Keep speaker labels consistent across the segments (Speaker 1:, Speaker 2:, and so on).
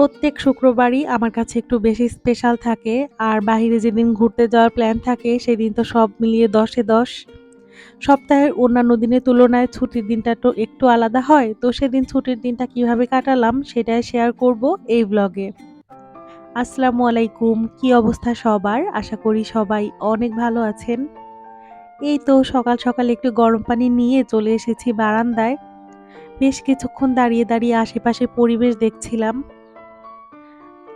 Speaker 1: প্রত্যেক শুক্রবারই আমার কাছে একটু বেশি স্পেশাল থাকে। আর বাহিরে যেদিন ঘুরতে যাওয়ার প্ল্যান থাকে সেদিন তো সব মিলিয়ে দশে দশ সপ্তাহের অন্যান্য দিনের তুলনায় ছুটির দিনটা তো একটু আলাদা হয়। তো সেদিন ছুটির দিনটা কীভাবে কাটালাম সেটাই শেয়ার করব এই ব্লগে। আসসালামু আলাইকুম। কি অবস্থা সবার? আশা করি সবাই অনেক ভালো আছেন। এই তো সকাল, সকাল একটু গরম পানি নিয়ে চলে এসেছি বারান্দায়। বেশ কিছুক্ষণ দাঁড়িয়ে, দাঁড়িয়ে আশেপাশে পরিবেশ দেখছিলাম।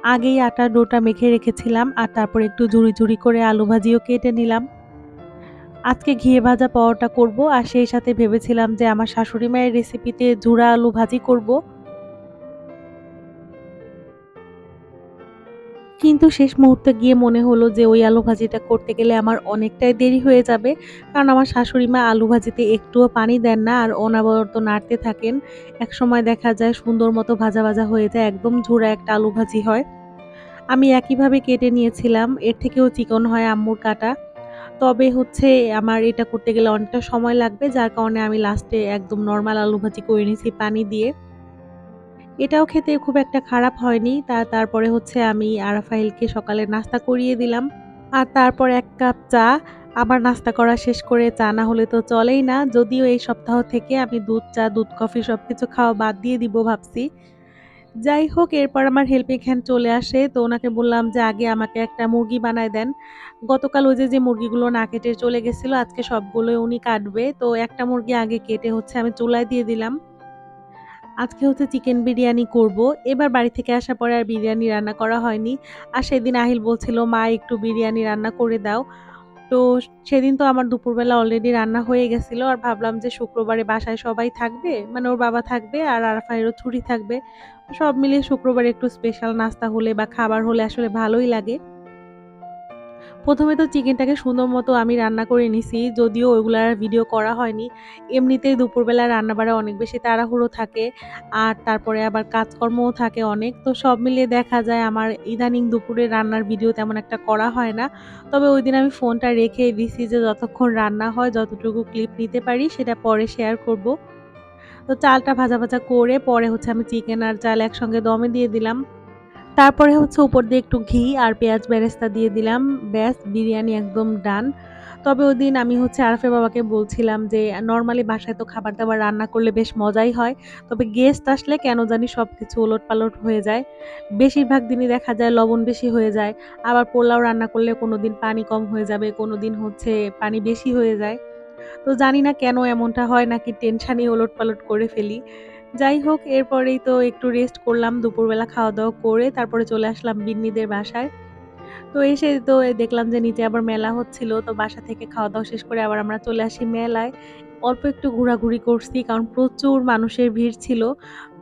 Speaker 1: আগেই আটার ডোটা মেখে রেখেছিলাম আর তারপর একটু জুড়ি জুড়ি করে আলু ভাজিও কেটে নিলাম। আজকে ঘিয়ে ভাজা পরোটা করব আর সেই সাথে ভেবেছিলাম যে আমার শাশুড়ি মায়ের রেসিপিতে জুড়া আলু ভাজি করব। কিন্তু শেষ মুহূর্তে গিয়ে মনে হলো যে ওই আলু ভাজিটা করতে গেলে আমার অনেকটাই দেরি হয়ে যাবে। কারণ আমার শাশুড়ি মা আলু ভাজিতে একটুও পানি দেন না আর অনবরত নাড়তে থাকেন। এক সময় দেখা যায় সুন্দর মতো ভাজা, ভাজা হয়ে যায় একদম ঝুরা একটা আলু ভাজি হয়। আমি একইভাবে কেটে নিয়েছিলাম। এর থেকেও চিকন হয় আম্মুর কাটা। তবে হচ্ছে আমার এটা করতে গেলে অনেকটা সময় লাগবে যার কারণে আমি লাস্টে একদম নর্মাল আলু ভাজি করে নিয়েছি পানি দিয়ে। এটাও খেতে খুব একটা খারাপ হয়নি। তা তারপরে হচ্ছে আমি আরাফাইলকে সকালে নাস্তা করিয়ে দিলাম। আর তারপর এক কাপ চা। আবার নাস্তা করা শেষ করে চা না হলে তো চলেই না। যদিও এই সপ্তাহ থেকে আমি দুধ চা, দুধ কফি সব কিছু খাওয়া বাদ দিয়ে দিব ভাবছি। যাই হোক এরপর আমার হেল্পিং হ্যান্ড চলে আসে। তো ওনাকে বললাম যে আগে আমাকে একটা মুরগি বানায় দেন। গতকাল ওই যে, যে মুরগিগুলো না কেটে চলে গেছিল আজকে সবগুলোই উনি কাটবে। তো একটা মুরগি আগে কেটে হচ্ছে আমি চুলায় দিয়ে দিলাম। আজকে হচ্ছে চিকেন বিরিয়ানি করব। এবার বাড়ি থেকে আসার পরে আর বিরিয়ানি রান্না করা হয়নি। আর সেদিন আহিল বলছিল, "মা একটু বিরিয়ানি রান্না করে দাও।" তো সেদিন তো আমার দুপুরবেলা অলরেডি রান্না হয়ে গেছিল। আর ভাবলাম যে শুক্রবারে বাসায় সবাই থাকবে। মানে ওর বাবা থাকবে আর আরাফায়েরও ছুটি থাকবে। সব মিলিয়ে শুক্রবারে একটু স্পেশাল নাস্তা হলে বা খাবার হলে আসলে ভালোই লাগে। প্রথমে তো চিকেনটাকে সুন্দর মতো আমি রান্না করে নিছি। যদিও ওইগুলার ভিডিও করা হয়নি। এমনিতেই দুপুরবেলা রান্নাবাড়া অনেক বেশি তাড়াহুড়ো থাকে। আর তারপরে আবার কাজকর্মও থাকে অনেক। তো সব মিলিয়ে দেখা যায় আমার ইদানিং দুপুরে রান্নার ভিডিও তেমন একটা করা হয় না। তবে ওইদিন আমি ফোনটা রেখে দিছি যে যতক্ষণ রান্না হয় যতটুকু ক্লিপ নিতে পারি সেটা পরে শেয়ার করব। তো চালটা ভাজা, ভাজা করে পরে হচ্ছে আমি চিকেন আর চাল একসঙ্গে দমে দিয়ে দিলাম। তারপরে হচ্ছে উপর দিয়ে একটু ঘি আর পেঁয়াজ বেরেস্তা দিয়ে দিলাম। ব্যাস বিরিয়ানি একদম ডান। তবে ওইদিন আমি হচ্ছে আরাফের বাবাকে বলছিলাম যে নর্মালি বাসায় তো খাবার-দাবার রান্না করলে বেশ মজাই হয়। তবে গেস্ট আসলে কেন জানি সবকিছু ওলটপালট হয়ে যায়। বেশিরভাগ দিনই দেখা যায় লবণ বেশি হয়ে যায়। আবার পোলাও রান্না করলে কোনো দিন পানি কম হয়ে যাবে, কোনো দিন হচ্ছে পানি বেশি হয়ে যায়। তো জানি না কেন এমনটা হয় নাকি টেনশনই ওলটপালট করে ফেলি। যাই হোক এরপরেই তো একটু রেস্ট করলাম দুপুরবেলা খাওয়া-দাওয়া করে তারপরে চলে আসলাম বিন্নিদের বাসায়। তো এসে তো দেখলাম যে নিচে আবার মেলা হচ্ছিল। তো বাসা থেকে খাওয়া-দাওয়া শেষ করে আবার আমরা চলে আসি মেলায়। অল্প একটু ঘোরাঘুরি করছি কারণ প্রচুর মানুষের ভিড় ছিল।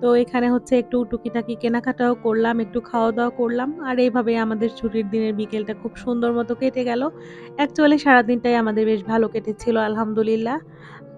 Speaker 1: তো এখানে হচ্ছে একটু টুকিটাকি কেনাকাটাও করলাম, একটু খাওয়া-দাওয়া করলাম। আর এইভাবে আমাদের ছুটির দিনের বিকেলটা খুব সুন্দর মতো কেটে গেল। অ্যাকচুয়ালি সারাদিনটাই আমাদের বেশ ভালো কেটেছিল আলহামদুলিল্লাহ।